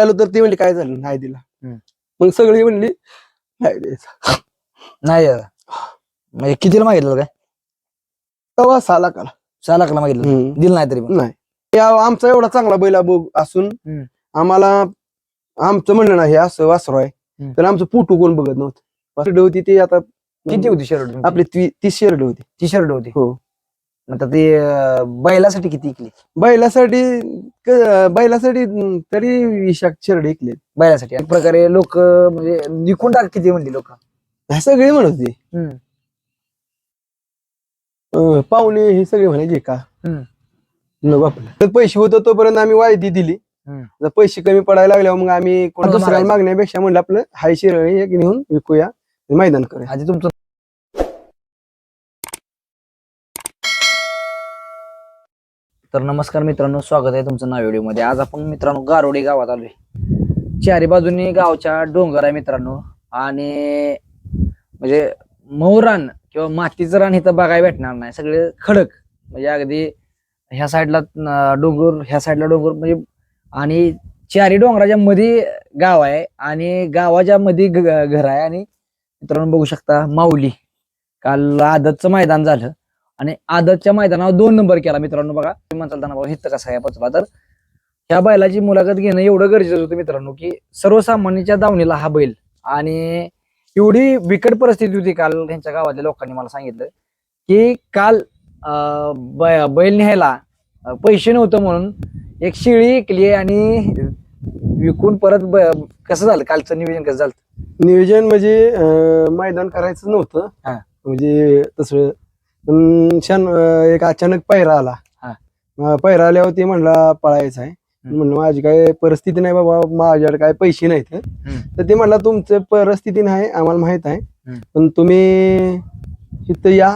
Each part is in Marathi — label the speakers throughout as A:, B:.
A: आलो तर ती म्हणली काय झालं? नाही दिला. मग सगळी म्हणली नाही द्यायचा.
B: नाही म्हणजे कितीला मागितलं काय?
A: तेव्हा सहा लाखाला.
B: सहा लाखाला मागितलं. दिलं नाही तरी
A: नाही. या आमचा एवढा चांगला बैला बोग असून. आम्हाला आमचं म्हणणं नाही हे असं वासरू आहे. तर आमचं पुटू कोण बघत नव्हतं. होती ती आता
B: किती होती शर्ट
A: आपली ती शेरड होती.
B: टी शर्ट होती?
A: हो.
B: आता ते बैलासाठी किती इकली?
A: बैलासाठी क- बैलासाठी तरी वीस शेरड ऐकले
B: बैलासाठी. एक प्रकारे लोक म्हणजे निघून टाक किती म्हणली लोक?
A: सगळे म्हणत होते. अं, पाहुणे हे सगळे म्हणायचे का?
B: हम्म.
A: तर पैसे होतं तोपर्यंत आम्ही वायदी दिली.
B: हम्म.
A: जर पैसे कमी पडायला लागल्यावर मग आम्ही कोण दुसऱ्याला. मागण्यापेक्षा म्हणलं आपलं हाय शिरळ एक नेऊन विकूया मैदान करूया.
B: आधी तुमचं तर नमस्कार मित्रांनो स्वागत आहे तुमचं नाव व्हिडिओमध्ये. आज आपण मित्रांनो गारोडी गावात आलोय. चारी बाजूनी गावच्या डोंगर आहे मित्रांनो. आणि म्हणजे मौरान किंवा मातीचं रान इथं बघायला भेटणार नाही. सगळे खडक. म्हणजे अगदी ह्या साईडला डोंगर ह्या साईडला डोंगर म्हणजे आणि चारी डोंगराच्या मध्ये गाव आहे आणि गावाच्या मध्ये घर आहे. आणि मित्रांनो बघू शकता माऊली. काल आदतचं मैदान झालं. आणि आदतच्या मैदानावर दोन नंबर केला मित्रांनो बघा. म्हणताल बाबा हित कसा आहे पचला तर ह्या बैलाची मुलाखत घेणं एवढं गरजेचं होतं मित्रांनो की सर्वसामान्यांच्या दावणीला हा बैल. आणि एवढी बिकट परिस्थिती होती काल त्यांच्या गावातल्या लोकांनी मला सांगितलं की काल बैल न्यायला पैसे नव्हतं म्हणून एक शिळी ऐकली आणि विकून परत कसं झालं? कालचं नियोजन कसं झालं?
A: नियोजन म्हणजे मैदान करायचं नव्हतं. म्हणजे तसं पण छान एक अचानक पैरा आला
B: हा.
A: अं, पैरा आल्यावरती म्हणला पळायचा आहे म्हणलं माझी काय परिस्थिती नाही बाबा माझ्याकडे काय पैसे नाहीत तर ते म्हणला तुमचं परिस्थिती नाही आम्हाला माहीत आहे
B: हम्म.
A: पण तुम्ही इथं या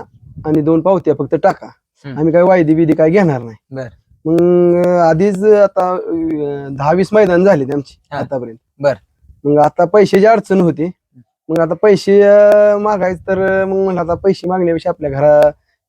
A: आणि दोन पावत्या फक्त टाका
B: हम्म.
A: आम्ही काय वायदी बिदी काय घेणार नाही
B: बर.
A: मग आधीच आता अं, दहा वीस मैदान झाले आमची
B: हा.
A: आतापर्यंत
B: बर.
A: मग आता पैशाची अडचण होती मग आता पैसे अं, मागायचं तर मग म्हणलं आता पैसे मागण्यापेक्षा आपल्या घरा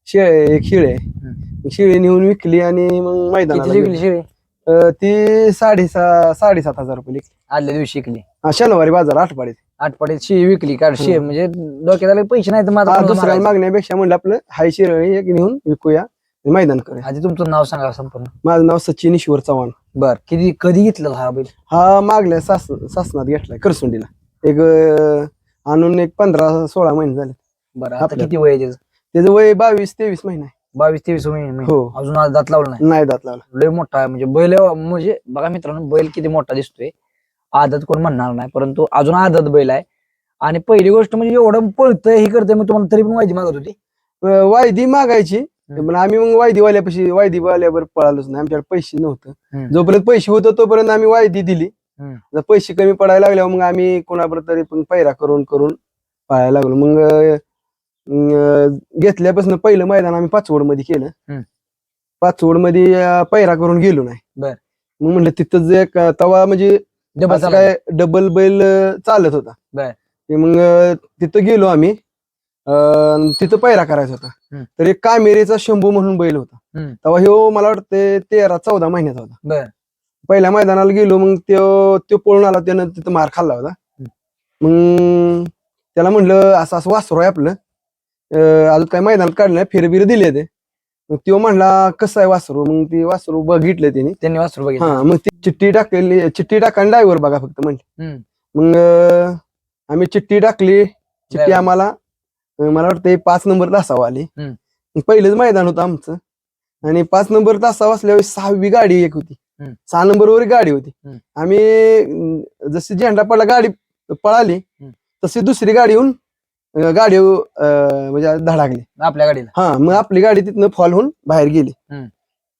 A: शिळे. आहे. शिळे नेऊन विकली आणि मग मैदानाला
B: किती
A: गेलो.
B: विकली शिळी?
A: अं, ती साडेसा साडेसात हजार रुपये विकली.
B: आदल्या दिवशी विकली.
A: हा, शनिवारी बाजार आठपाडीत.
B: आठपाडीत शिळी विकली कारण शिळ म्हणजे डोक्यात आले पैसे नाही तर माझा
A: हा,
B: कोणाला
A: दुसऱ्याला
B: मारायचं.
A: मागण्यापेक्षा म्हणलं आपलं हाय शिरळी एक नेऊन विकूया आणि मैदान करूया.
B: आधी तुमचं नाव सांगा संपूर्ण.
A: माझं नाव सचिन ईश्वर चव्हाण.
B: बर किती कधी घेतलं हा बैल?
A: हा मागल्या सास सासनात घेतलाय करसुंडीला. एक अं, आणून एक पंधरा सोळा महिने झाले.
B: बरं आता. किती वय आहे त्याचं?
A: त्याचं वय बावीस तेवीस महिने आहे.
B: बावीस तेवीस महिने
A: हो.
B: अजून आज दात लावलं नाही.
A: नाही दात लावला.
B: लय मोठा आहे म्हणजे बैल म्हणजे बघा मित्रांनो बैल किती मोठा दिसतोय. आदत कोण म्हणणार नाही परंतु अजून आदत बैल आहे. आणि पहिली गोष्ट म्हणजे एवढं पळतंय हे करतंय मग तुम्हाला तरी पण माहिती मागत होती?
A: अं, वायदी मागायची पण आम्ही मग वायदीवाल्यापाशी वायदीवाल्यावर पळालोच नाही. आमच्याकडे पैसे नव्हतं.
B: हम्म.
A: जोपर्यंत पैसे होतं तोपर्यंत आम्ही वायदी दिली.
B: हम्म.
A: जर पैसे कमी पडायला लागल्यावर मग आम्ही कोणाबरोबर तरी पण पैरा करून करून पळायला लागलो. मग अं, घेतल्यापासून पहिलं मैदान आम्ही पाचवडमध्ये केलं. पाचवडमध्ये पैरा करून गेलो नाही. मग म्हणलं तिथं जे एक तवा म्हणजे काय डबल बैल चालत होता. ते मग तिथं गेलो आम्ही. तिथं पैरा करायचा होता. तर एक कामेरीचा शंभू म्हणून बैल होता. तेव्हा ह्यो मला वाटतं तेरा चौदा महिन्याचा होता. पहिल्या मैदानाला गेलो मग त्यो त्यो पळून आला त्यानं तिथं मार खाल्ला होता. मग त्याला म्हणलं असं असं वासरू आहे आपलं. अजून काय मैदानात काढलं फेरबिर दिले ते. मग त्यो म्हणला कसं आहे वासरू? मग ते वासरू बघितलं त्याने
B: त्यांनी वासरू बघितलं.
A: हा मग ती चिठ्ठी टाकली चिठ्ठी टाका ड्रायव्हर बघा फक्त म्हणले.
B: हम्म.
A: मग आम्ही चिठ्ठी टाकली चिठ्ठी. आम्हाला मला वाटतं पाच नंबर तासावं आली. पहिलेच मैदान होतं आमचं. आणि पाच नंबर तासावं असल्यावर सहावी गाडी एक होती. सहा नंबरवर गाडी होती. आम्ही जशी झेंडा पडला गाडी पळाली. तशी दुसरी गाडी येऊन गाडी म्हणजे धडाकली
B: आपल्या गाडीला
A: हा मग आपली गाडी तिथनं फॉल होऊन बाहेर गेली.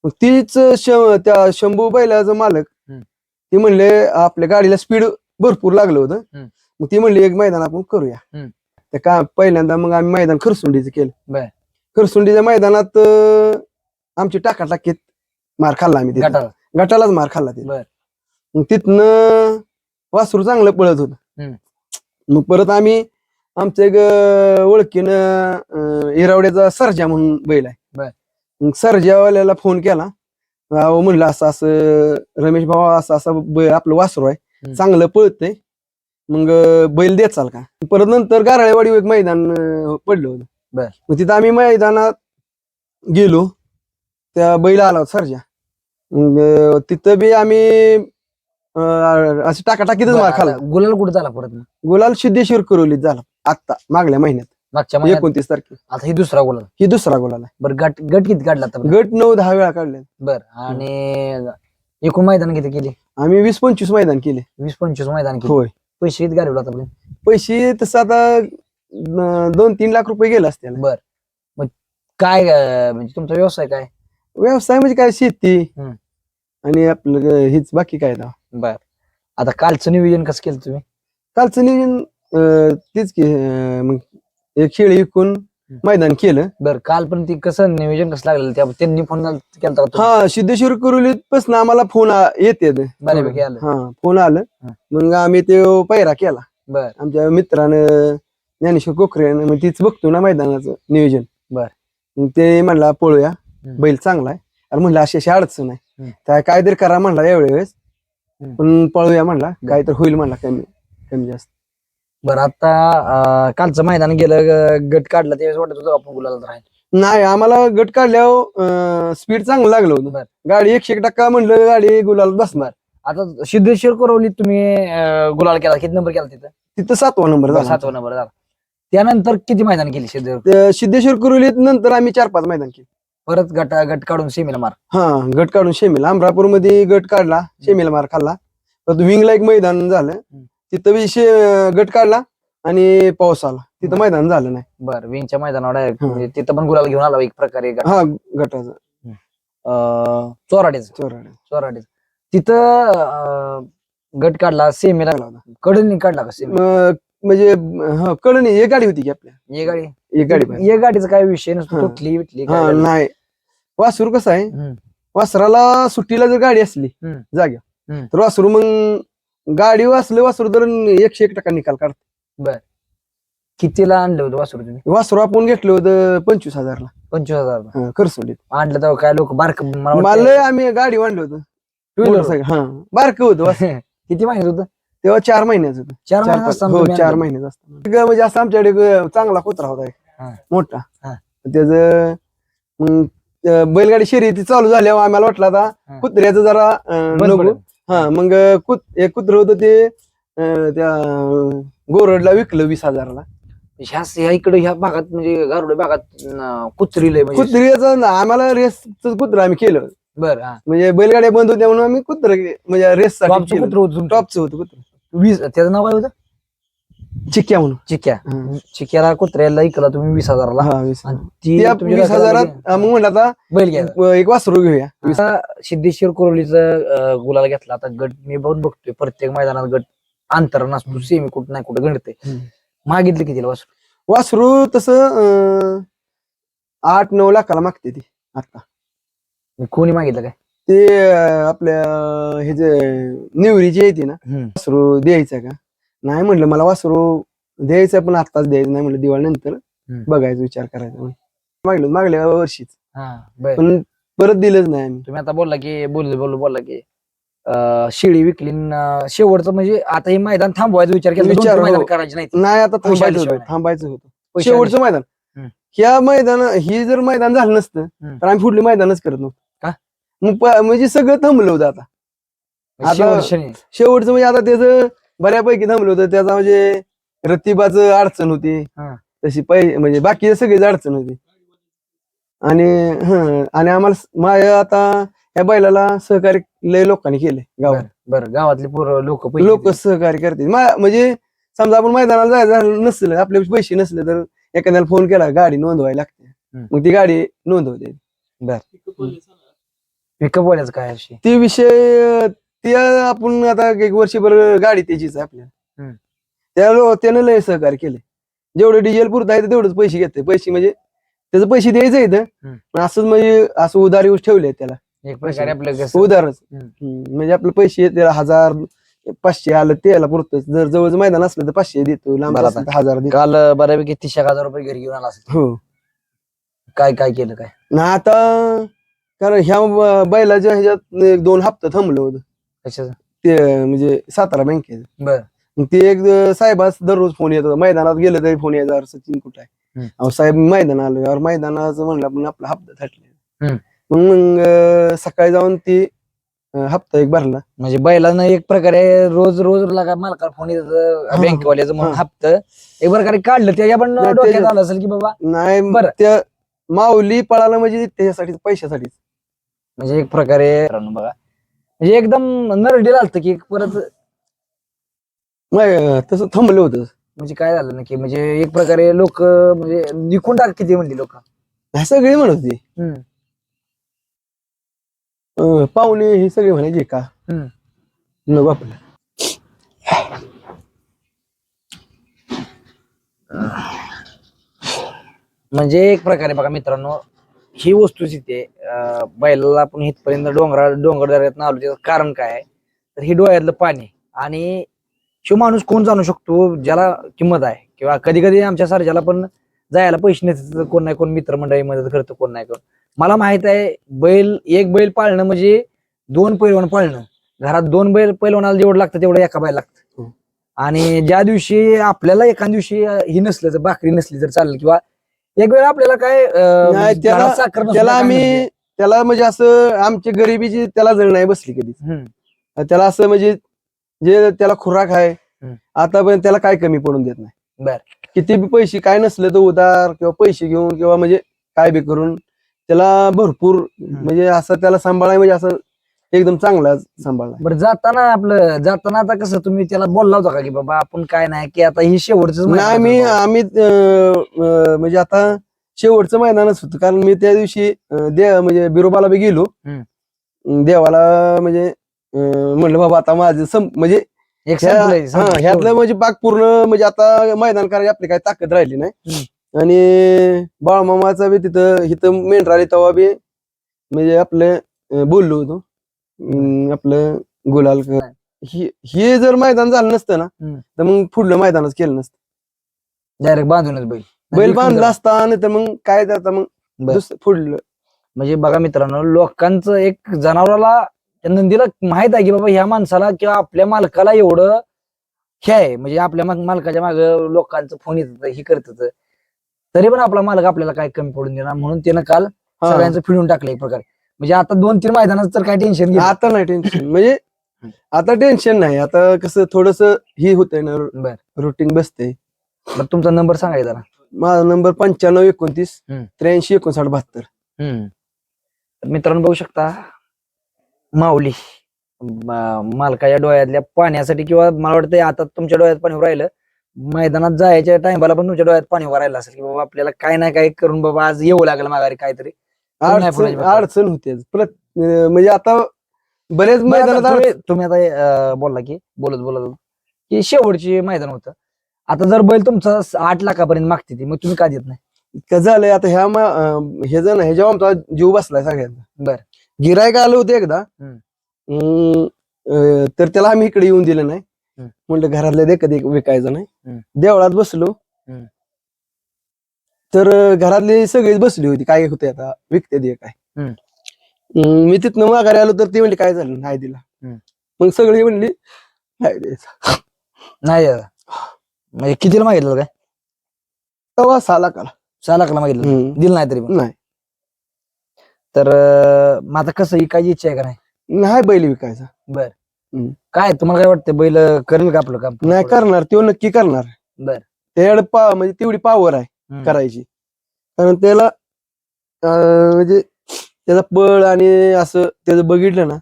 A: मग तीच श- त्या शंभू बैलाचं मालक
B: हम्म.
A: ते म्हणले आपल्या गाडीला स्पीड भरपूर लागलं होतं
B: हम्म.
A: मग ती म्हणली एक मैदान आपण करूया
B: हम्म.
A: तर का पहिल्यांदा मग आम्ही मैदान खरसुंडीचं केलं
B: बर.
A: खरसुंडीच्या मैदानात अं, आमची टाकाटाकीत मार खाल्ला आम्ही तिथं.
B: गटाला
A: गटालाच मार खाल्ला तिथं
B: बर.
A: मग तिथनं वासरू चांगलं पळत होत
B: हम्म.
A: मग परत आम्ही आमच्या एक अं, ओळखीनं अं, इरावड्याचा सर्जा म्हणून बैल आहे.
B: बर.
A: मग सर्जावाल्याला फोन केला. अहो म्हणलं असं असं रमेश भाऊ असं असं ब- आपलं वासरू आहे.
B: हम्म.
A: चांगलं पळतंय. मग अं, बैल देत चाल का? परत नंतर गाराळेवाडी एक मैदान अं, पडलं होतं.
B: बर.
A: मग तिथं आम्ही मैदानात गेलो. त्या बैल आला होता सरजा. मग अं, तिथं बी आम्ही अं, अशी टाकाटाकीतच मार खाल्ला.
B: गुलाल कुठे झाला परत मग?
A: गुलाल सिद्धेश्वर करोलीत झाला. आत्ता मागल्या महिन्यात.
B: मागच्या महिन्यात?
A: एकोणतीस तारखेला
B: आता ही दुसरा गुलाल
A: ही दुसरा गुलाल आहे
B: बरं गट गट किती काढला आता
A: गट नऊ दहा वेळा काढले
B: बर आणि एकूण मैदान किती केली?
A: आम्ही वीस पंचवीस मैदान केले.
B: वीस पंचवीस मैदान केली.
A: होय.
B: पैसे किती गाडवला आता आपले?
A: पैसे तसं आता दोन तीन लाख रुपये गेले असतील.
B: बर. मग काय अं, म्हणजे तुमचा व्यवसाय काय?
A: व्यवसाय म्हणजे काय? शेती.
B: हम्म.
A: आणि आपलं ग- हेच बाकी काय ना
B: बर. आता कालचं नियोजन कसं केलं तुम्ही?
A: कालचं नियोजन अं, तेच की अं, मग एक शेळी विकून मैदान केलं.
B: बर काल पण ती कसं नियोजन कसं लागलेलं? त्या त्यांनी फोन केला?
A: हा सिद्धेश्वर कुरुलीत पासून आम्हाला फोन येते.
B: बऱ्यापैकी आलं.
A: हा फोन आलं.
B: हा.
A: मग आम्ही ते पैरा केला.
B: बर.
A: आमच्या मित्रानं ज्ञानेश्वर कोकरेनं मग तीच बघतो ना मैदानाचं नियोजन.
B: बर.
A: मग ते म्हणला पळूया.
B: हम्म.
A: बैल चांगला आहे. अरे म्हणलं अशी अशी अडचण आहे.
B: हम्म.
A: काय काहीतरी करा म्हणला एवढ्या वेळेस
B: हम्म.
A: पण पळूया म्हणला. काहीतरी होईल म्हणला कमी कमी जास्त.
B: बर आता अं, कालचं मैदान गेलं गट काढला त्यावेळेस वाटत होतं आपण गुलाला राहील
A: नाही आम्हाला गट काढल्यावर स्पीड चांगलं लागलं होतं. गाडी एकशे एक टक्का म्हणलं गाडी गुलाल बसणार.
B: आता सिद्धेश्वर कोरवलीत तुम्ही अं, गुलाल केला किती नंबर केला तिथं?
A: तिथं सातवा नंबर झाला.
B: सातवा नंबर झाला. त्यानंतर किती मैदान केली सिद्धेश्वर?
A: त्या सिद्धेश्वर कुरुलीत नंतर आम्ही चार पाच मैदान केले.
B: परत गट गट काढून सीमेला मार.
A: हा गट काढून शेमीला अमरापूरमध्ये गट काढला शेमीला मार खाल्ला. परत विंगला एक मैदान झालं. तिथं शे- गट काढला आणि पाऊस आला तिथं मैदान झालं नाही
B: बर विंगच्या मैदानावर direct
A: हं.
B: म्हणजे तिथं पण गुलाल घेऊन आला एक प्रकारे
A: हा गटाचं
B: चोराडेच
A: चोराडे
B: चोराडेच तिथं अं, गट काढला सेमीला
A: लागला होता.
B: कडनी काढला का सेमी
A: म्हणजे हा कळणी एक गाडी होती की आपल्या
B: ये गाडी
A: एक गाडी पाहिजे.
B: ये गाडीचा काय विषय नसतो
A: हं.
B: तुटली विटली
A: हा
B: झालं.
A: नाही वासरू कसं आहे. वासराला सुट्टीला जर गाडी असली
B: हम्म.
A: जाग्या
B: हम्म.
A: तर वासरू मग गाडी वाचलं वासरू तर एकशे एक टक्का निकाल काढत.
B: कितीला आणलं होतं वासरू तुम्ही?
A: वासरू आपण घेतलं होतं पंचवीस हजारला.
B: पंचवीस हजार
A: हा,
B: आणलं तेव्हा काय लोक बारक मला
A: आम्ही गाडी वाढलं होतं. टू व्हीलर सायकल हा बारक होतं वासरू.
B: किती माहीत होतं?
A: तेव्हा चार महिन्याचं होतं.
B: चार
A: चार
B: महिने
A: पाच-
B: असताना
A: हो
B: तुम्ही
A: चार
B: आणलं.
A: महिन्याचं असतं म्हणजे असं आमच्याकडे चांगला कुत्रा होता एक.
B: हा.
A: मोठा.
B: हा.
A: त्याच मग अं, बैलगाडी शर्यती चालू झाल्यावर आम्हाला वाटलं आता
B: हा.
A: कुत्र्याचं जरा अं,
B: बंद
A: नको.
B: पडेल.
A: हा मग कुत एक कुत्र होतं ते अं, त्या गोरडला विकलं वीस हजारला
B: ह्या ह्या इकडे ह्या भागात म्हणजे गारुडे भागात अं, कुत्री लय म्हणजे
A: कुत्र्याचं ना- आम्हाला रेसच कुत्र आम्ही केलं
B: बर हा.
A: म्हणजे बैलगाड्या बंद होत्या म्हणून आम्ही कुत्र म्हणजे रेस
B: टॉपचं कुत्रं होतं तुमचं.
A: टॉपचं होतं कुत्र
B: वीस त्याचं नाव काय होतं
A: चिक्क्या म्हणून.
B: चिक्या. चिक्याला कुत्र्याला इकला तुम्ही वीस हजाराला.
A: हा वीस
B: आणि ती
A: त्या
B: तुमच्या
A: वीस हजारात अं, मग म्हणलं आता
B: बैल घ्या.
A: एक वासरू घेऊया.
B: सिद्धेश्वर कोरोलीचं गुलाल घेतला. आता गट मी बघून बघतोय. प्रत्येक मैदानात गट अंतर नसतो सेमी कुठं नाही कुठं गणते
A: हम्म.
B: मागितलं किती वासरू?
A: वासरू तसं अं, आठ नऊ लाखाला मागते ती आता.
B: कोणी मागितलं काय?
A: ते अं, आपल्या हे जे निवरीची येते ना वासरू द्यायचं का? नाही म्हणलं मला वासरू द्यायचं पण आत्ताच द्यायचं नाही म्हणलं दिवाळी नंतर
B: हम्म.
A: बघायचा विचार करायचा. मागलं मागल्या वर्षीच पण परत दिलंच नाही आम्ही
B: तुम्ही आता बोलला की बोल बोल बोलला की शेळी विकली शेवटचं म्हणजे आता हे मैदान थांबवायचा विचार केला
A: विचार,
B: मैदान
A: हो.
B: करायचे नाही
A: आता थांबायचं होतं. थांबायचं होतं शेवटचं मैदान. ह्या मैदान ही जर मैदान झालं नसतं. तर आम्ही पुढले मैदानच करत नव्हतो
B: का?
A: मग म्हणजे सगळं थांबलं होतं आता. शेवटचं म्हणजे आता त्याचं बऱ्यापैकी थांबलं होतं. त्याचा म्हणजे रतिबाचं अडचण होती.
B: हा.
A: तशी पै म्हणजे बाकी सगळीच अडचण होती. आणि हं, आणि आम्हाला स- माझ्या आता या बैलाला सहकार्य लय लोकांनी केले गावात.
B: बरं गावातले पोरं लोक
A: लोक सहकार्य करतील. मा- म्हणजे समजा आपण मैदानाला जायचं झालं नसलं आपले पैसे नसले तर एखाद्याला फोन केला गाडी नोंदवायला लागते.
B: हम्म.
A: मग ती गाडी नोंदवते.
B: पिकअप बोलायचं काय अशी?
A: ते विषय ते आपण आता एक वर्षभर गाडी त्याचीच आहे आपल्याला
B: हम्म.
A: त्या लो- त्यानं लय सहकार्य केले जेवढं डिझेल पुरत आहे तेवढंच पैसे घेते पैसे म्हणजे त्याचे पैसे द्यायचं इथं
B: हम्म.
A: पण असंच म्हणजे असं उधार येऊन ठेवले त्याला.
B: एक प्रकारे आपलं कसं
A: उधारच
B: हम्म.
A: हम्म. म्हणजे आपले पैसे त्याला हजार पाचशे आलं त्याला पुरतच. जर जवळचं मैदान असलं तर पाचशे देतो लांब
B: बरं
A: असलं तर हजार देतो.
B: काल बऱ्यापैकी तीस एक हजार रुपये घरी घेऊन आला असेल.
A: हो.
B: काय काय केलं काय?
A: ना आता कारण ह्या ब- बैलाच्या ह्याच्यात एक दोन हप्ते थांबलं होतं.
B: कशाचं?
A: ते म्हणजे सातारा बँकेत
B: बर.
A: मग ते एक साहेबास दररोज फोन येत होता मैदानात गेलं तरी फोन यायचा "अरे सचिन कुठं आहे?
B: हम्म.
A: अहो साहेब मैदान आलो यार मैदानाचं म्हणलं आपण आपला हप्ता थटले.
B: हम्म.
A: मग मग अं, सकाळी जाऊन ती अं, हप्ता एक भरला.
B: म्हणजे बैलानं एक प्रकारे रोज रोज लागा मालकाला फोन येत
A: हा.
B: बँकेवाल्याचं म्हणून
A: हा.
B: हप्त एक प्रकारे काढलं. त्याच्या पण
A: नाही,
B: डोक्यात आलं असेल की बाबा
A: नाही
B: बरं.
A: त्या माऊली पळाला म्हणजे त्याच्यासाठी पैशासाठी
B: म्हणजे एक प्रकारे मित्रांनो बघा. म्हणजे एकदम नरडी लागतं की परत
A: तसं थांबलं होतं.
B: म्हणजे काय झालं ना की म्हणजे एक प्रकारे लोक म्हणजे निघून टाक किती म्हणली लोक?
A: हे सगळे म्हणत होते. अं, पाहुणे हे सगळे म्हणायचे का. नको आपलं
B: म्हणजे एक प्रकारे बघा मित्रांनो ही वस्तुस्थिती आहे बैलाला आपण इथपर्यंत डोंगरा डोंगर दऱ्यात आलो त्याचं कारण काय आहे? तर हे डोळ्यातलं पाणी आणि शिव माणूस कोण जाणू शकतो? ज्याला किंमत आहे. किंवा कधी कधी आमच्या सारख्याला पण जायला पैसे नसतात कोण नाही कोण मित्रमंडळी मदत करतं कोण नाही कोण. मला माहीत आहे बैल एक बैल पाळणं म्हणजे दोन पैलवान पाळणं. घरात दोन बैल पैलवानाला जेवढं लागतं तेवढं एका बैल लागतं.
A: हो.
B: आणि ज्या दिवशी आपल्याला एका दिवशी ही नसलं तर भाकरी नसली तर चालेल किंवा एक वेळ आपल्याला काय अं,
A: नाही, त्याला-
B: घरात साखर नसली
A: त्याला
B: काय
A: आम्ही. त्याला म्हणजे असं आमची गरिबीची त्याला जळ नाही बसली कधी
B: हम्म.
A: त्याला असं म्हणजे जे त्याला खुराक आहे
B: हम्म.
A: आतापर्यंत त्याला काय कमी पडून देत नाही
B: बर.
A: किती बी पैसे काय नसलं तर उधार किंवा पैसे घेऊन किंवा म्हणजे काय बी करून त्याला भरपूर म्हणजे असं त्याला सांभाळाय म्हणजे असं एकदम चांगला सांभाळला
B: बरं जाताना आपलं जाताना आता कसं तुम्ही त्याला बोलला होता का की बाबा आपण काय नाही की आता ही शेवटच
A: नाही मी आम्ही अं, अं, म्हणजे आता शेवटचं मैदानच होतं. कारण मी त्या दिवशी अं, देव म्हणजे बिरोबाला बी गेलो.
B: हम्म.
A: अं, देवाला म्हणजे अं, म्हणलं बाबा आता माझं सं- म्हणजे
B: एक
A: ह्या-
B: संपलंय,
A: हा. ह्यातलं म्हणजे बाग पूर्ण म्हणजे आता मैदान करायची आपली काही ताकद राहिली नाही. आणि बाळमामाचा बी तिथं इथं मेंढरा तेव्हा बी म्हणजे आपलं अं, बोललो होतो. अं, आपलं गुलाल क- हे हे जर मैदान झालं नसतं ना
B: हम्म.
A: तर मग पुढलं मैदानच केलं नसतं
B: डायरेक्ट बांधूनच बैल
A: बैल बांधला असता नाही तर मग काय आता मग
B: बर.
A: दुसरं पुढलं
B: म्हणजे बघा मित्रांनो लोकांचं एक जनावराला त्या नंदीला माहीत आहे की बाबा ह्या माणसाला किंवा आपल्या मालकाला एवढं हे आहे म्हणजे आपल्या मालकाच्या माग लोकांचं फोन येत हे करत. तरी पण आपला मालक आपल्याला काय कमी पडून देणार म्हणून त्यानं काल
A: हा.
B: सगळ्यांचं फिरून टाकलं एक प्रकारे म्हणजे आता दोन तीन मैदानात तर काय टेन्शन घे
A: आता नाही टेन्शन म्हणजे आता टेन्शन नाही. आता कसं थोडस ही होतंय ना
B: बर.
A: रुटीन बसते
B: बरं तुमचा नंबर सांगायचा जरा.
A: माझा नंबर पंच्याण्णव एकोणतीस
B: हम्म.
A: त्र्याऐंशी एकोणसाठ बहात्तर.
B: तर मित्रांनो बघू शकता माऊली म- मालकाच्या डोळ्यातल्या पाण्यासाठी किंवा मला वाटतं आता तुमच्या डोळ्यात पाणी राहिलं मैदानात जायच्या टाइमला पण तुमच्या डोळ्यात पाणी राहिलं असेल की बाबा आपल्याला काय ना काय करून बाबा आज येऊ लागलं माघारी काहीतरी.
A: अडचण होते म्हणजे आता बरेच मैदानात
B: आता तुम्ही आता बोलला की बोलत बोलत की शेवटची मैदान होतं. आता जर बैल तुमचा आठ लाखापर्यंत मागते ती मग तुम्ही का देत नाही?
A: झालंय आता ह्या हे जण ह्याच्यावर आमचा जीव बसलाय सगळ्यांना
B: बर.
A: गिरायक आलं होतं एकदा. तर त्याला आम्ही इकडे येऊन दिलं नाही. म्हणलं घरातले दे कधी विकायचं नाही. देवळात बसलो. तर घरातली सगळीच बसली होती. काय होते आता? विकते दे काय?
B: हम्म.
A: अं, मी तिथनं माघारी आलो तर ती म्हणली काय झालं? नाही दिला.
B: हम्म.
A: मग सगळी म्हणली नाही द्यायचा.
B: नाही देत. म्हणजे कितीला मागितलं काय?
A: तेव्हा साला काला
B: सहा लाखाला मागितलं
A: हम्म.
B: दिलं नाही तरी पण
A: नाही.
B: तर अं, मग आता कसं ही काय इच्छा आहे का नाही?
A: नाही बैल विकायचा.
B: काय तुम्हाला काय वाटतं बैल करेल का आपलं काम?
A: नाही करणार तो नक्की करणार.
B: बर.
A: त्याच्याकडे पा म्हणजे तेवढी पावर आहे. करायची. कारण त्याला म्हणजे त्याचा बळ आणि असं त्याचं बघितलं ना.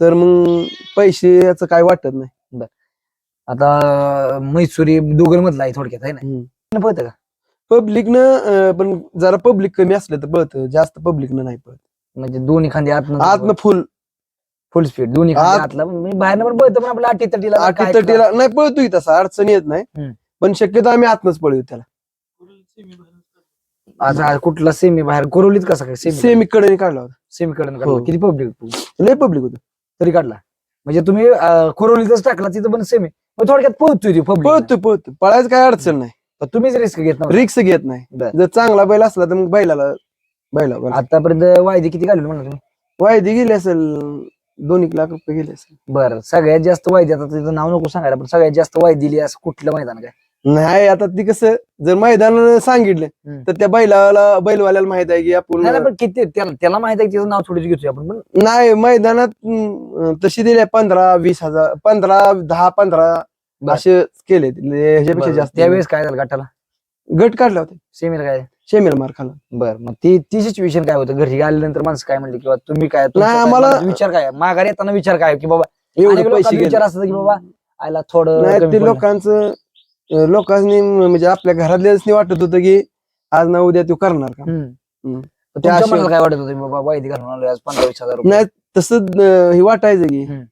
A: तर मग पैसे याचं काय वाटत नाही.
B: आता मैसुरी दुगल मधला आहे थोडक्यात आहे ना? पळतं का?
A: पब्लिकनं पण जरा पब्लिक कमी असलं तर पळतं जास्त पब्लिकनं नाही पळत.
B: म्हणजे दोन्ही खांदे आतनं
A: आतनं फुल
B: फुल स्पीड दोन्ही
A: आत-
B: आतला. म्हणजे बाहेरनं पण पळतं पण आपल्या अटी तटीला
A: आठी
B: काय
A: तटीला नाही पळतोय तसा अडचण येत नाही. पण शक्यतो आम्ही आतनच पळू त्याला.
B: आता कुठला सेमी बाहेर कोरवलीत कसा काय? सेमी
A: सेमी कडे. काढला होता.
B: सेमी कडून
A: हो.
B: काढला. किती पब्लिक
A: लय पब्लिक होतं.
B: तरी काढला. म्हणजे तुम्ही अं, कोरवलीतच टाकला तिथं पण सेमी मग थोडक्यात पोहोचतोय ती
A: पळतोय पळायचं काय अडचण नाही.
B: तुम्हीच रिस्क घेत नव्हता.
A: रिक्स घेत नाही.
B: बर.
A: जर चांगला बैल असला तर मग बैलाला बैला.
B: आतापर्यंत वायदे किती घालून म्हणलं तुम्ही?
A: वायदी गेली असेल दोन एक लाख रुपये गेले असेल.
B: बरं. सगळ्यात जास्त वायदे आता तिचं नाव नको सांगायला पण सगळ्यात जास्त वायदी दिली असं कुठलं मैदान काय?
A: नाही आता ती कसं जर मैदान सांगितलं. तर त्या बैलाला बैलवाल्याला माहीत आहे की आपण
B: नाही नाही, पण किती त्याला त्याला माहीत आहे की तिचं नाव थोडीच घेतोय आपण पण
A: नाही मैदानात तशी दिली पंधरा वीस हजार पंधरा दहा पंधरा
B: बर.
A: असे केले ह्याच्यापेक्षा
B: बरं,
A: जास्त
B: त्यावेळेस काय झालं गटाला?
A: गट काढला होता.
B: सेमीला काय?
A: शेमीला मार खाला
B: बर मग ती ती सिच्युएशन काय होतं? घरी आल्यानंतर माणसं काय म्हणली किंवा तुम्ही काय तुमचं
A: नाही,
B: काय
A: आम्हाला-
B: मनात विचार काय? माघारी येताना विचार काय की बाबा अनेक
A: एवढे पैसे
B: लोकांचा विचार असतात की बाबा आयला थोडं
A: नाही
B: कमी
A: ते
B: पडलं.
A: लोकांचं लोकांनी म्हणजे आपल्या घरातल्याच वाटत होतं की आज ना उद्या तो करणार का?
B: हम्म. तुमच्या मनाला काय वाटत होतं? की बाबा वायदी घालून आलोय आज पंधरा वीस हजार रुपये.
A: नाही तसं हे वाटायचं की.
B: हम्म.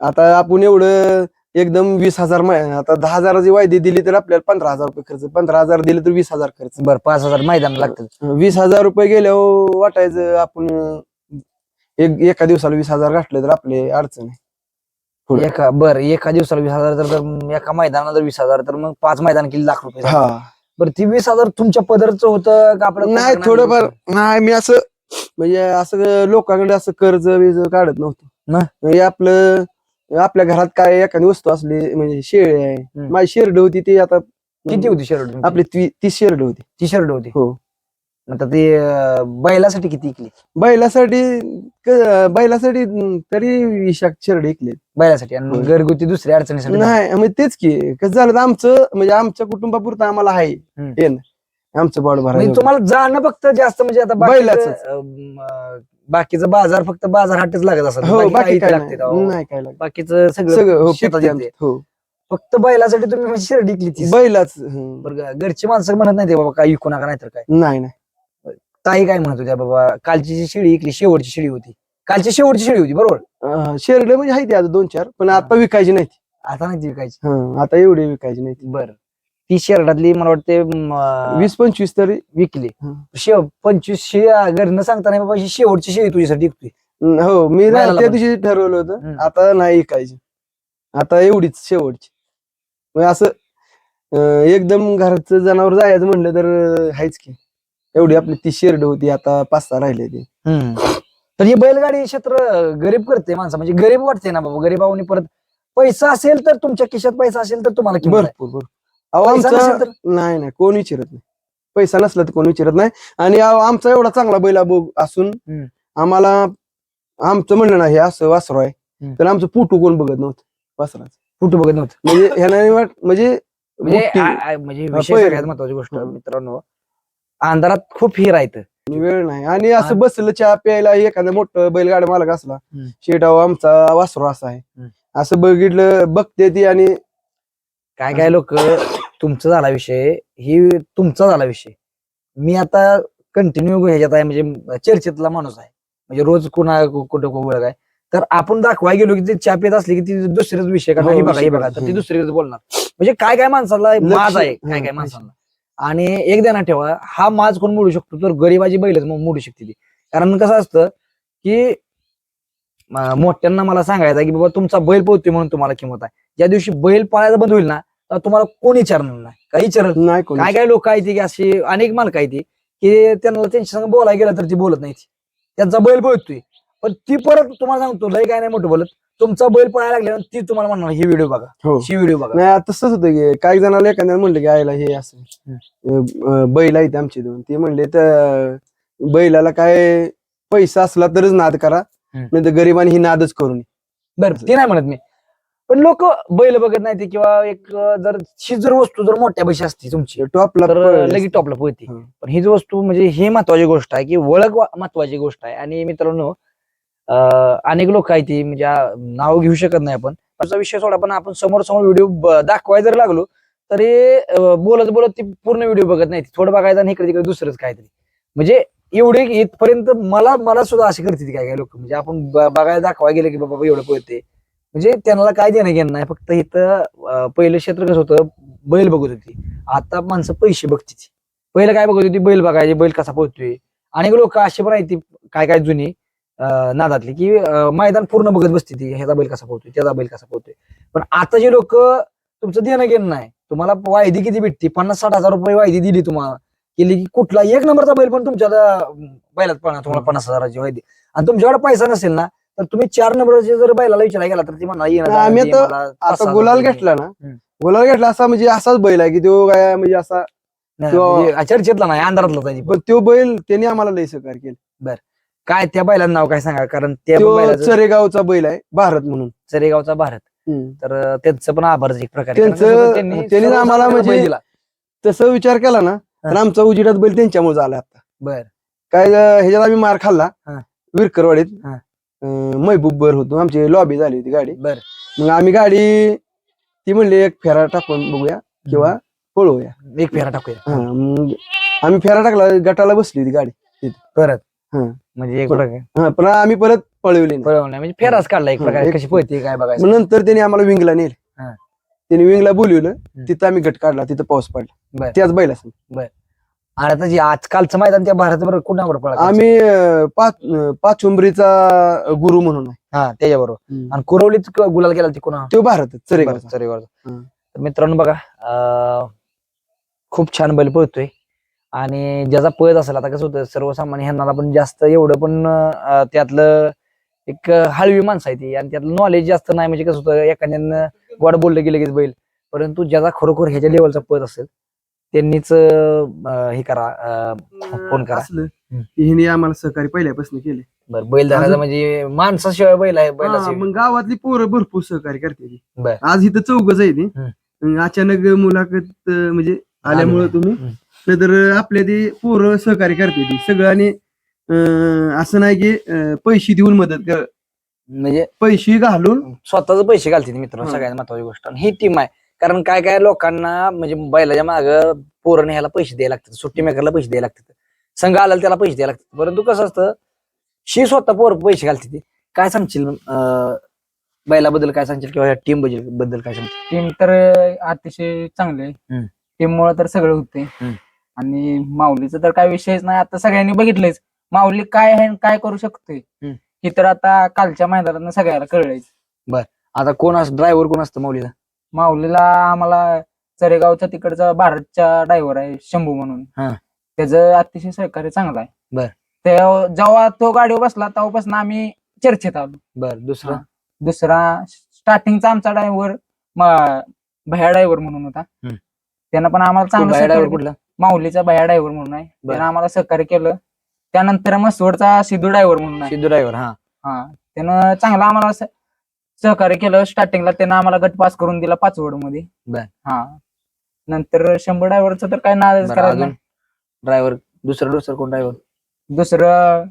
A: आता आपण एवढं एकदम वीस हजार मा- आता दहा हजाराची वायदी दिली तर आपल्याला पंधरा हजार रुपये खर्च पंधरा हजार दिले तर वीस हजार खर्च.
B: बरं पाच हजार मैदान लागतात
A: वीस हजार रुपये गेल्यावर वाटायचं आपण एक एका दिवसाला वीस हजार घातले तर आपले अडचण आहे.
B: एका बरं एका दिवसाला वीस हजार तर एका मैदानाला जर वीस हजार तर मग पाच मैदान केली लाख रुपये.
A: हा.
B: बरं ती वीस हजार तुमच्या पदरचं होतं का आपलं
A: नाही थोडंफार नाही मी असं म्हणजे असं लोकांकडे असं कर्ज बीज काढत नव्हतो.
B: नाही?
A: म्हणजे आपलं आपल्या घरात काय एखादी वस्तू असली म्हणजे शेळी आहे. माझी शेरड होती ती आता
B: किती होती शर्ट
A: आपली ती शेरड होती.
B: टी शर्ट होती?
A: हो.
B: आता ते अं, बैलासाठी किती इकली
A: बैलासाठी क- बैलासाठी तरी वीस शेरड ऐकले
B: बैलासाठी आणि
A: होय.
B: घरगुती दुसऱ्या अडचणीसाठी
A: नाही मग तेच की कसं झालं तर आमचं म्हणजे आमच्या कुटुंबापुरतं आम्हाला आहे
B: हम्म.
A: हे ना आमचं बाळ
B: म्हणजे
A: भरायचं
B: तुम्हाला जाणं फक्त जास्त म्हणजे आता बाकीचं,
A: बैलाचंच.
B: अं, अं, बाकीचं बाजार फक्त बाजार हाटच लागत असत
A: हो बाकी काय
B: लागते
A: नाही नाही काय लागत.
B: बाकीचं
A: सगळं
B: सगळं
A: हो
B: शेतात
A: पिकते
B: येते.
A: आमचं. हो
B: फक्त बैलासाठी तुम्ही म्हणजे शिर्डी इकली ती
A: बैलाच.
B: बरं? घरची माणसं म्हणत नाही ते बाबा काय इकू नका नाहीतर काय
A: नाही नाही
B: ताई काय म्हणत होत्या बाबा कालची जी शिडी इकली शेवटची शिडी होती कालची शेवटची शिडी होती बरोबर
A: अं, शेरड म्हणजे आहे ती आता दोन चार पण आता विकायची नाही.
B: आता नाही ती विकायची
A: हं, आता एवढी विकायची नाही.
B: बरं ती शेरडातली मला वाटते
A: वीस पंचवीस तरी
B: विकली
A: हं.
B: शेव पंचवीस शे घरनं सांगता नाही बाबा ही शेवटची शेळी तुझ्यासाठी विकतोय
A: हं, हो मी ना त्या
B: पण.
A: दिवशी ठरवलं होतं
B: हं.
A: आता नाही विकायची आता एवढीच शेवटची असं अं, एकदम घरचं जनावर जायचं म्हणलं तर अं, हायच की एवढी आपली ती शेरड होती आता पाच सहा राहिले ते
B: तर ही बैलगाडी क्षेत्र गरीब करते माणसं म्हणजे गरीब वाटते ना बाबा गरीबावनी परत पैसा असेल तर तुमच्या खिशात पैसा असेल तर तुम्हाला किंमत आहे.
A: भरपूर भरपूर अहो
B: पैसा
A: आमचा
B: नसेल तर
A: नाही नाही कोण विचारत नाही पैसा नसला तर कोण विचारत नाही आणि अहो, आमचा एवढा चांगला बैला बघ असून
B: हम्म.
A: आम्हाला आमचं म्हणणं नाही हे असं वासरू आहे
B: हम्म.
A: तर आमचं पुटू कोण बघत नव्हतं वासराचं
B: कुठं बघत नव्हतं
A: म्हणजे वाट म्हणजे
B: म्हणजे
A: मोठी
B: आ- आ- म्हणजे विषय. सगळ्यात महत्वाची गोष्ट
A: हं.
B: मित्रांनो अंधारात खूप हिर आहेत
A: वेळ नाही आणि असं बसलं चहा प्यायला एखादं मोठं बैलगाडी मालक असला. शेटाव आमचा वासरू असा आहे. असं बघितलं बघते ती आणि
B: काय काय लोक तुमचा झाला विषय ही तुमचा झाला विषय मी आता कंटिन्यू ह्याच्यात आहे म्हणजे चर्चेतला माणूस आहे म्हणजे रोज कुणा कुठं कुठं काय तर आपण दाखवाय गेलो की ते चहा पित असली की ती दुसरेच विषय का
A: हो,
B: हे बघा हे. तर ती. दुसरीकडे बोलणार म्हणजे काय काय माणसाला माज आहे
A: हं,
B: काय काय
A: हं.
B: माणसाला आणि एक ध्यानात ठेवा हा माज कोण मोडू शकतो? तर गरीबाची बैलच मो- मोडू शकते ती. कारण कसं असतं की मोठ्यांना मला सांगायचं की बाबा तुमचा बैल पोहतोय म्हणून तुम्हाला किंमत आहे. ज्या दिवशी बैल पाळायला बंद होईल ना तर तुम्हाला कोण विचारणार नाही. काही विचारत
A: नाही.
B: काय काय लोक आहेत की असे अनेक मालक आहेत की त्यांना त्यांच्या संग बोलायला गेलं तर ती बोलत नाही त्यांचा बैल बोलतोय पण ती परत तुम्हाला सांगतो लय काय नाही मोठं बोलत. तुमचा बैल पळायला लागल्यावर ती तुम्हाला म्हणणार ही व्हिडिओ बघा.
A: हो.
B: ही व्हिडिओ बघा.
A: नाही आता तसंच होतं की काही जणांना एखाद्याला म्हणलं की आयला हे असं. अं, बैल आहेत आमचे दोन. ते म्हणले तर बैलाला काय पैसा असला तरच नाद करा
B: हम्म.
A: नाही तर गरिबांनी ही नादच करू नये.
B: बरं ते नाही म्हणत मी. पण लोक बैल बघत नाही ते किंवा एक अं, जर ही जर वस्तू जर मोठ्या पैसे असते तुमची
A: टॉपला
B: तर लगेच टॉपला पोहते
A: हं.
B: पण ही जी वस्तू म्हणजे ही महत्वाची गोष्ट आहे की ओळख वा- महत्वाची गोष्ट आहे. आणि मित्रांनो अनेक लोक आहेत ती म्हणजे नाव घेऊ शकत नाही आपण. त्याचा विषय सोडा पण आपण समोर समोर व्हिडिओ दाखवाय जर लागलो तरी बोलत बोलत ती पूर्ण व्हिडिओ बघत नाही थोडं बघायचं आणि इकडे तिकडे दुसरंच काहीतरी. म्हणजे एवढे इथपर्यंत मला मला सुद्धा अशी करते काय काय लोक. म्हणजे आपण बघायला दाखवायला गेलं की बाबा एवढं पळते म्हणजे त्यांना काय देणं घेणं नाही. फक्त इथं पहिलं क्षेत्र कसं होतं बैल बघत होती. आता माणसं पैसे बघते पहिलं काय बघत होती? बैल बघायचे. बैल कसा पोहतोय? अनेक लोक असे पण आहेत ती काय काय जुनी. नादातली की मैदान पूर्ण बघत बसते ती ह्याचा बैल कसा पोहतोय त्याचा बैल कसा पोहतोय पण आता जे लोक तुमचं देणं घेणं नाही तुम्हाला वायदी किती भेटते? पन्नास साठ हजार रुपये वायदी दिली तुम्हाला. केली की कुठला एक नंबरचा बैल पण तुमच्या बैलात पळणार तुम्हाला पन्नास हजाराची माहिती आणि तुमच्याकडे पैसा नसेल ना तर तुम्ही चार नंबरचे जर बैलाला विचारायला गेला तर ती म्हणा
A: आम्ही आता- गुलाल घेतला ना. गुलाल घेतला असा म्हणजे असाच बैल आहे की तो काय म्हणजे असा
B: म्हणजे चर्चेतला नाही अंधारातला
A: पण तो. बैल त्याने आम्हाला लय सहकार केलं.
B: काय त्या बैलाचं नाव काय सांगा? कारण त्या
A: तो
B: बैलाचं
A: चरेगावचा बैल आहे भारत म्हणून.
B: चरेगावचा भारत.
A: हम्म.
B: तर त्यांचं पण आभार एक प्रकारे.
A: त्यांचं-
B: कारण कसं त्यांनी
A: त्यांनी आम्हाला म्हणजे-
B: बैल दिला.
A: तसं विचार केला ना तर आमचा उजिडात बैल त्यांच्यामुळे झाला आता.
B: बर.
A: काय अं, ह्याच्यात आम्ही मार खाल्ला.
B: हा.
A: विरकरवाडीत.
B: हा.
A: अं, महबूबबर होतो. आमची लॉबी झाली होती गाडी.
B: बर.
A: मग आम्ही गाडी ती म्हणली एक फेरा टाकून बघूया किंवा पळवूया.
B: एक फेरा टाकूया.
A: हा, मग आम्ही फेरा टाकला गटाला बसली होती गाडी.
B: परत.
A: हा.
B: म्हणजे एक
A: पण-
B: प्रकारे.
A: हा, पण आम्ही परत पळवली नाही.
B: पळवलं नाही, म्हणजे फेराच काढला एक प्रकारे. कशी पळते काय बघायचं?
A: मग नंतर त्यांनी आम्हाला विंगला नेल.
B: हा.
A: त्यांनी विंगला बोलवलं. तिथं आम्ही गट काढला. तिथं पाऊस पडला.
B: बर.
A: त्याच बैला
B: आणि आता जे आजकालचं मैदान त्या भारत बरोबर कुणावर पळा
A: आम्ही अं, पाच अं, उंबरीचा गुरु म्हणून आहे.
B: हा त्याच्याबरोबर. आणि कुरवलीच क- गुलाल केला ती कुणा
A: तो भारत चरेगावचा.
B: चरेगावचा. तर मित्रांनो बघा अं, खूप छान बैल पळतोय. आणि ज्याचा पळत असेल आता कसं होतं सर्वसामान्य ह्यांना पण जास्त एवढं पण त्यातलं एक हळवी माणसं आहे ती आणि त्यातलं नॉलेज जास्त नाही म्हणजे कसं होतं एखाद्यानं गोड बोललं गेलं की बैल. परंतु ज्याचा खरोखर ह्याच्या लेवलचा पळत असेल त्यांनीच हे करा फोन करा.
A: हिने आम्हाला सहकार्य पहिल्यापासून केले
B: बरं बैल धरायचं म्हणजे माणसाशिवाय बैल आहे बैलाशिवाय.
A: मग गावातली पोरं भरपूर सहकार्य करते. आज इथं चौकच आहे ती अचानक मुलाखत म्हणजे आल्यामुळे
B: आलं.
A: तुम्ही
B: हम्म.
A: तर आपल्या ती पोरं सहकार्य करते ती. सगळं आणि अं, असं नाही की अं, पैसे देऊन मदत कर.
B: म्हणजे
A: पैसे घालून
B: स्वतःच पैसे घालतील मित्र
A: हं.
B: सगळ्यात महत्वाची गोष्ट. आणि ही टीम आहे. कारण काय काय लोकांना म्हणजे बैलाच्या माग पोरण ह्याला पैसे द्यायला लागतात. सुट्टी मेकरला पैसे द्यायला लागतात. संघ आला त्याला पैसे द्यायला लागतात. परंतु कसं असतं शी स्वतः पोर पैसे घालते ती. काय सांगशील अं, बैलाबद्दल काय सांगशील किंवा टीमबद्दल बद्दल काय सांगशील?
C: टीम तर अतिशय चांगली आहे.
B: हम्म.
C: टीम मुळे तर सगळं होते
B: हम्म.
C: आणि माऊलीचं तर काय विषयच नाही. आता सगळ्यांनी बघितलंच माऊली काय आहे आणि काय करू शकतोय
B: हम्म.
C: हे तर आता कालच्या मैदानात सगळ्याला कळलंय
B: आता कोण असं ड्रायव्हर कोण असतं मौलीला
C: माऊलीला आम्हाला चरेगावचा तिकडचा भारतचा ड्रायव्हर आहे शंभू म्हणून.
B: हा.
C: त्याचं अतिशय सहकार्य चांगलं आहे.
B: बर.
C: ते जेव्हा तो गाडीवर बसला तेव्हापासून आम्ही चर्चेत आलो.
B: बर. दुसरं?
C: हा. दुसरा स्टार्टिंगचा आमचा ड्रायव्हर भया ड्रायव्हर म्हणून होता.
B: हम्म.
C: त्यानं पण आम्हाला चांगलं
B: ड्रायव्हर
C: सहकार्य
B: कुठला?
C: माऊलीचा भया ड्रायव्हर म्हणून आहे.
B: बर.
C: त्यानं आम्हाला सहकार्य केलं. त्यानंतर मसवडचा सिद्धू ड्रायव्हर म्हणून आहे.
B: सिद्धू ड्रायव्हर हा.
C: हा. त्यानं चांगलं आम्हाला स- सहकार्य केलं. स्टार्टिंगला त्यानं आम्हाला गट पास करून दिला पाचवडमध्ये
B: बर.
C: हा. नंतर शंभर ड्रायव्हरचं तर काय नाव
B: बरं,
C: करायचं
B: अजून. ड्रायव्हर दुसरं दुसरं कोण ड्रायव्हर
C: दुसरं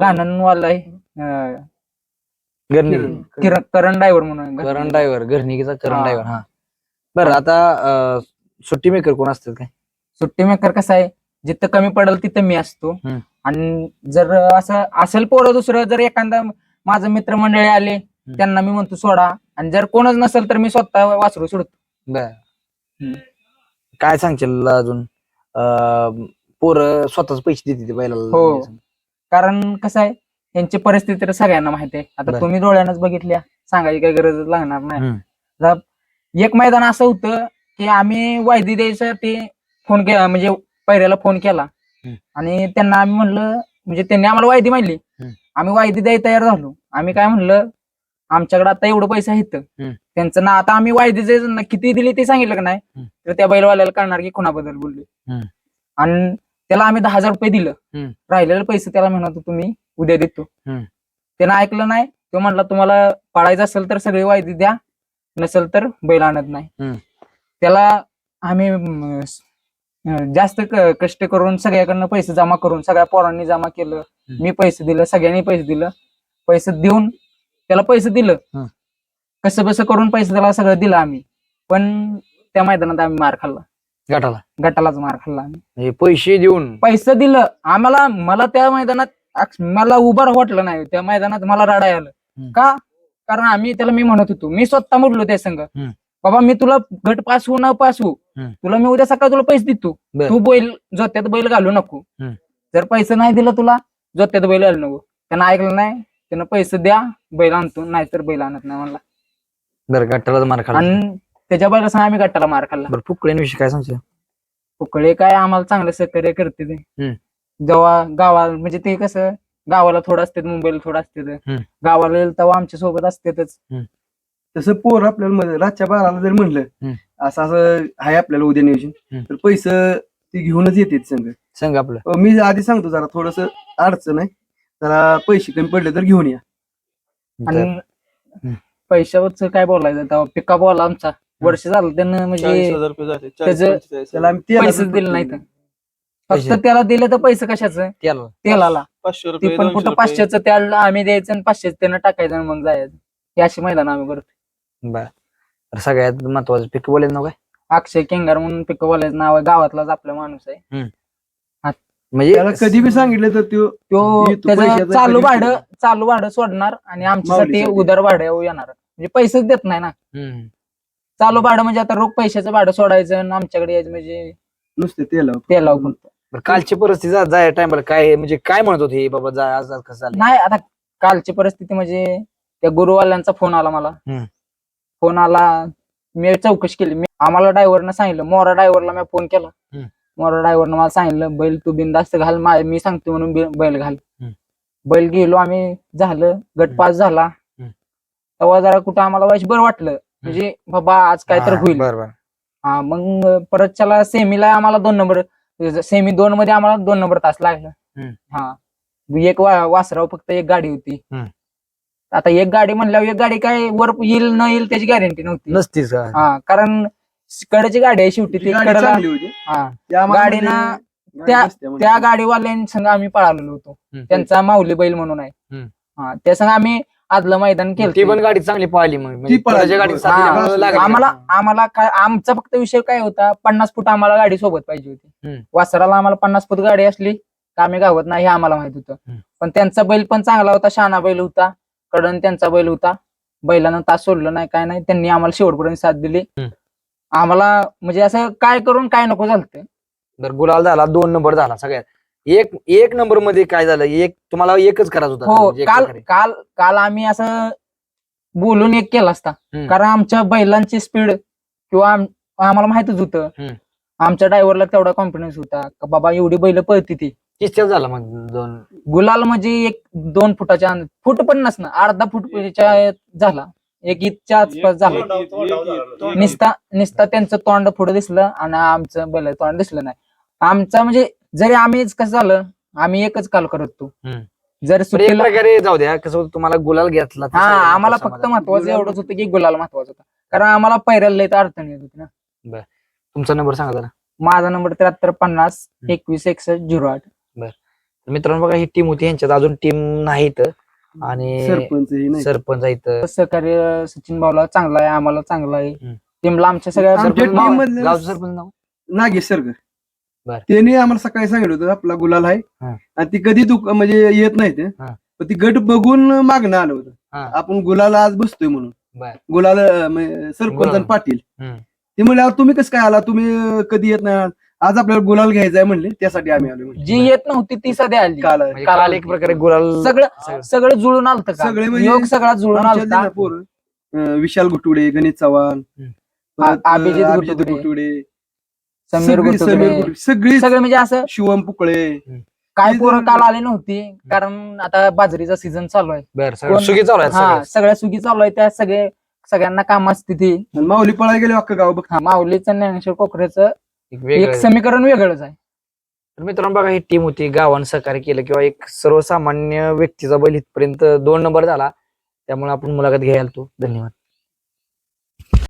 C: गाणनवाला आहे. अं, किरण करण ड्रायव्हर म्हणून.
B: करण ड्रायव्हर घरणिकीचा करण
C: हा.
B: ड्रायव्हर हा. बरं आता अं, सुट्टी मेकर कोण असतात काय?
C: सुट्टी मेकर कसं आहे जिथं कमी पडेल तिथं मी असतो
B: हम्म.
C: आणि जर असं असेल पोरं दुसरं जर एखादा माझं मित्रमंडळी आले त्यांना मी म्हणतो सोडा आणि जर कोणच नसेल तर मी स्वतः वासरू सोडतो
B: बर
C: हम्म.
B: काय सांगशील अजून अं, पोरं स्वतःच पैसे देते बैलाला
C: हो. कारण कसं आहे यांची परिस्थिती तर सगळ्यांना माहिती आहे
B: बर.
C: आता तुम्ही डोळ्यानंच बघितल्या सांगायची काही गरजच लागणार नाही
B: हम्म.
C: एक मैदान असं होतं की आम्ही वायदी द्यायसाठी फोन केला म्हणजे पहिल्याला फोन केला
B: हम्म.
C: आणि त्यांना आम्ही म्हणलं म्हणजे त्यांनी आम्हाला वायदी मांडली
B: हम्म.
C: आम्ही वायदी द्यायला तयार झालो आम्ही काय म्हणलं आमच्याकडे आता एवढं पैसे आहेत
B: हम्म.
C: त्यांचं ना आता आम्ही वायदी जे न- किती दिली ते सांगितलं का नाही
B: हम्म.
C: तर त्या बैलवाल्याला कळणार की कोणाबद्दल बोलले
B: हम्म.
C: आणि त्याला आम्ही दहा हजार रुपये दिलं. राहिलेले पैसे त्याला म्हणत होतो तुम्ही उद्या देतो
B: हम्म.
C: त्यानं ऐकलं नाही तो म्हणला तुम्हाला पाळायचं असेल तर सगळी वायदी द्या नसेल तर बैल आणत नाही
B: हम्म.
C: त्याला आम्ही स- जास्त क- कष्ट करून सगळ्याकडनं पैसे जमा करून सगळ्या पोरांनी जमा केलं.
B: हम्म.
C: मी पैसे दिलं सगळ्यांनी पैसे दिलं. पैसे देऊन त्याला पैसे दिलं.
B: हम्म.
C: कसं बसं करून पैसे त्याला सगळं दिलं आम्ही. पण त्या मैदानात आम्ही मार खाल्ला.
B: गटाला?
C: गटालाच मार खाल्ला आम्ही.
B: हे पैसे देऊन?
C: पैसे दिलं. आम्हाला मला त्या मैदानात अक्ष- मला उभं वाटलं नाही. त्या मैदानात मला रडाय आलं.
B: हम्म.
C: का? कारण आम्ही त्याला मी म्हणत होतो. मी स्वतः म्हटलो त्या संघ.
B: हम्म.
C: बाबा मी तुला गट पास होऊ न पास होऊ
B: हम्म.
C: तुला मी उद्या सकाळी तुला पैसे देतो
B: बर.
C: तू बैल जोत्यात बैल घालू नको
B: हम्म.
C: जर पैसे नाही दिलं तुला जोत्यात बैल घालू नको त्यानं ऐकलं नाही त्यानं पैसे द्या बैल आणतो नाहीतर बैल आणत नाही म्हणला
B: बरं गटाला मार खाल्ला
C: आणि त्याच्या बैला सांग आम्ही गटाला मार खाल्ला
B: बरं फुकड्यांविषयी काय सांगशील
C: पुकळे काय आम्हाला चांगलं सहकार्य करते ते
B: हम्म.
C: जेव्हा गावा म्हणजे ते कसं गावाला थोडं असते मुंबईला थोडं असते
B: हम्म.
C: गावाला येईल तेव्हा आमच्यासोबत असतेच
A: तसं पोर आपल्याला मध्ये रातच्या बाराला जर म्हणलं
B: हम्म.
A: असं असं आहे आपल्याला उद्या नियोजन.
B: हम्म.
A: तर पैसे ते घेऊनच येते संघ.
B: सांग आपलं.
A: अं, मी आधी सांगतो जरा थोडस अडचण आहे. जरा पैसे कमी पडले तर घेऊन या.
C: आणि
B: हम्म.
C: पैशावरच काय बोलायचं तेव्हा? पिका बॉल आमचा. वर्ष झालं त्यानं
D: चाळीस
C: म्हणजे
D: हजार रुपये झाले
C: त्याचं-
D: चाळीस पंचेचाळीस
A: त्याला
D: हजार.
A: आम्ही तेलाचं
C: पैसेच दिले
A: फक्त-
B: पैसे.
C: त्याला दिलं तर पैसे कशाचं?
B: त्याला
C: तेलाला.
D: पाचशे
C: ती
D: रुपये
C: पण
D: दोनशे
C: कुठं
D: रुपये.
C: पाचशेचं त्याला आम्ही द्यायचं आणि पाचशेच त्यानं टाकायचं आणि मग जायचं. हे अशी मैदान आम्ही करतो
B: बर. तर सगळ्यात महत्वाचं पिक बोलेल ना काय?
C: अक्षय केंगार म्हणून पिकवाल्याचं नाव आहे. गावातलाच आपला माणूस आहे.
B: म्हणजे
A: त्याला कधी बी सांगितलं तर त्यो
C: तो
A: येतो,
C: त्याचं
A: पैशाचं
C: चालू
A: कधी
C: भाडं चालू भाडं सोडणार आणि आमच्यासाठी
A: माऊलीसाठी.
C: उदार भाडं येणार. म्हणजे पैसेच देत नाही ना.
B: हम्म.
C: चालू भाडं म्हणजे आता रोख पैशाचं भाडं सोडायचं आणि आमच्याकडे यायचं म्हणजे
A: नुसते तेला
B: बरं, कालची परिस्थिती जा- जाय टायमाला काय म्हणजे काय म्हणत होते बाबा जा आज आज कसं झालं
C: नाही आता कालची परिस्थिती म्हणजे त्या गुरुवाल्यांचा फोन आला मला.
B: हम्म.
C: फोन आला मी चौकशी केली. मी आम्हाला ड्रायव्हरनं सांगितलं मोरा ड्रायव्हरला मी फोन केला. मोरा ड्रायव्हरनं मला सांगितलं बैल तू बिंदास्त घाल मा- सांगतो म्हणून बैल घाल. बैल गेलो आम्ही झालं गट पास झाला. तेव्हा जरा कुठं आम्हाला वाईट बरं वाटलं. म्हणजे बाबा आज काय तर होईल. हा मग परत त्याला सेमीला आम्हाला दोन नंबर सेमी दोन मध्ये आम्हाला दोन नंबर तास लागला. हा. एक वासराव फक्त एक गाडी होती. आता एक गाडी म्हणल्यावर एक गाडी काय वर येईल न येईल त्याची गॅरंटी नव्हती
B: नसतीच का
C: हा कारण कडेची गाडी आहे शेवटी ती
A: गाडी
C: कडेला
A: चांगली होती
C: हा
A: त्या
C: गाडीनं
A: म्हणजे-
C: त्या-
A: गाडी बसते म्हणजे.
C: त्या गाडीवाल्यांसंग आम्ही पळालेलो होतो
B: हम्म.
C: त्यांचा माऊली बैल म्हणून आहे
B: हम्म.
C: हा त्या संग आम्ही आदलं मैदान
B: ती पण
C: केलं
B: गाडी चांगली पाहिली मग म्हणजे
A: पळाली.
B: गाडीत
C: हा.
B: लागली.
C: आम्हाला आम्हाला काय आमचा फक्त विषय काय होता पन्नास फूट आम्हाला गाडी सोबत पाहिजे होती
B: हम्म.
C: वासराला आम्हाला पन्नास फूट गाडी असली तर आम्ही गावत नाही हे आम्हाला माहीत होतं
B: हम्म.
C: पण त्यांचा बैल पण चांगला होता शहाणा बैल होता कडन त्यांचा बैल होता. बैलानं तास सोडलं नाही काय नाही. त्यांनी आम्हाला शेवटपर्यंत साथ दिली.
B: हम्म.
C: आम्हाला म्हणजे असं काय करून काय नको झालं
B: तर गुलाल झाला दोन नंबर झाला सगळ्यात. एक एक नंबरमध्ये काय झालं? एक तुम्हाला एकच करायचं होता.
C: हो
B: म्हणजे एक
C: काल
B: प्रकारे.
C: काल काल आम्ही असं बोलून एक केला असता.
B: हम्म.
C: कारण आमच्या बैलांची स्पीड किंवा आम- आम्हाला माहितच होतं.
B: हम्म.
C: आमच्या ड्रायव्हरला तेवढा कॉन्फिडन्स होता. का बाबा एवढी बैल पळती ती.
B: किस्त्यात झाला मग दोन.
C: गुलाल म्हणजे एक दोन फुटाच्या अंत- फूट पण नसणं अर्धा फुटच्या झाला. एक इथच्या आसपास झाला.
D: एक- एक- एक- एक- एक-
C: निस्ता निस्ता त्यांचं तोंड पुढे दिसलं आणि आमचं बैल तोंड दिसलं नाही. आमचा म्हणजे जरी आम्हीच कसं झालं आम्ही एकच काल करत तो
B: हम्म.
C: जर
B: पण एक
C: सुट्टीला
B: प्रकारे जाऊ द्या कसं होतं, तुम्हाला गुलाल घेतला
C: हा आम्हाला फक्त. महत्वाचं एवढंच होतं की गुलाल महत्त्वाचा होता. कारण आम्हाला पैरायला तर अडचण येत होती ना.
B: तुमचा नंबर सांगा जरा.
C: माझा नंबर त्र्याहत्तर पन्नास
B: हम्म.
C: एकवीस एकसष्ट झिरो आठ.
B: मित्रांनो बघा ही टीम होती यांच्यात अजून टीम नाही इथं. आणि
A: सरपंच हे नाही
B: सरपंच आहे इथं
C: सहकार्य सचिन भाऊला चांगला आहे आम्हाला चांगला आहे. टीमला आमच्या सगळ्या
A: आमच्या
C: सरपंच
A: team
C: भाऊ-
A: मधलं-
B: गावचं सरपंच नाव
A: नागेश सरकर
B: बर.
A: त्याने आम्हाला सकाळी सांगितलं होतं आपला गुलाल आहे
B: हा.
A: आणि ती कधी दुख म्हणजे येत नाही ते
B: हा.
A: पण ती गट बघून मागणं आलं होतं
B: हा.
A: आपण गुलाल आज बसतोय म्हणून
B: बर
A: गुलाल अं, म्हणजे सरपंच
B: गुलाल.
A: आणि पाटील
B: हम्म.
A: ते म्हणले "अहो, तुम्ही कसं काय आला तुम्ही अं, कधी येत नाही आज आपल्याला गुलाल घ्यायचा आहे म्हणले त्यासाठी आम्ही आलो
C: जी येत नव्हती ती सध्या आली.
A: काल
B: म्हणजे काल एक प्रकारे गुलाल
C: सगळं सगळं. जुळून आलत
A: सगळे म्हणजे
C: योग सगळा जुळून
A: आमच्या
C: आलता.
A: जिल्हा पोरं, अं, विशाल गुटुडे गणेश चव्हाण
B: हम्म.
A: परत,
C: आ- अभिजित
A: अं,
C: गुटुडे.
A: गुटुडे.
C: समीर
A: सगळी-
C: गुटुडे,
A: सगळी
C: सगळे म्हणजे असं
A: शिवम पुकळे.
C: काय पोरं काल आले नव्हती कारण आता बाजरीचा सीझन चालू आहे.
B: बर
C: कोण-
B: सुखी चालू आहे
C: हा
B: सगळं.
C: सगळ्या सुगी चालू आहे त्या सगळे सगळ्यांना काम असते ती.
A: आणि माऊली पळायला गेले अख्खं गाव बघ.
C: हा माऊलीचं ज्ञानेश्वर कोकरेचं
B: एक
C: एक
B: वेगळं
C: समीकरण वेगळंच आहे.
B: तर मित्रांनो बघा ही टीम होती गावानं सहकार्य केलं किंवा एक सर्वसामान्य व्यक्तीचा बैल इथपर्यंत दोन नंबर झाला त्यामुळे आपण मुलाखत घ्यायला तो धन्यवाद.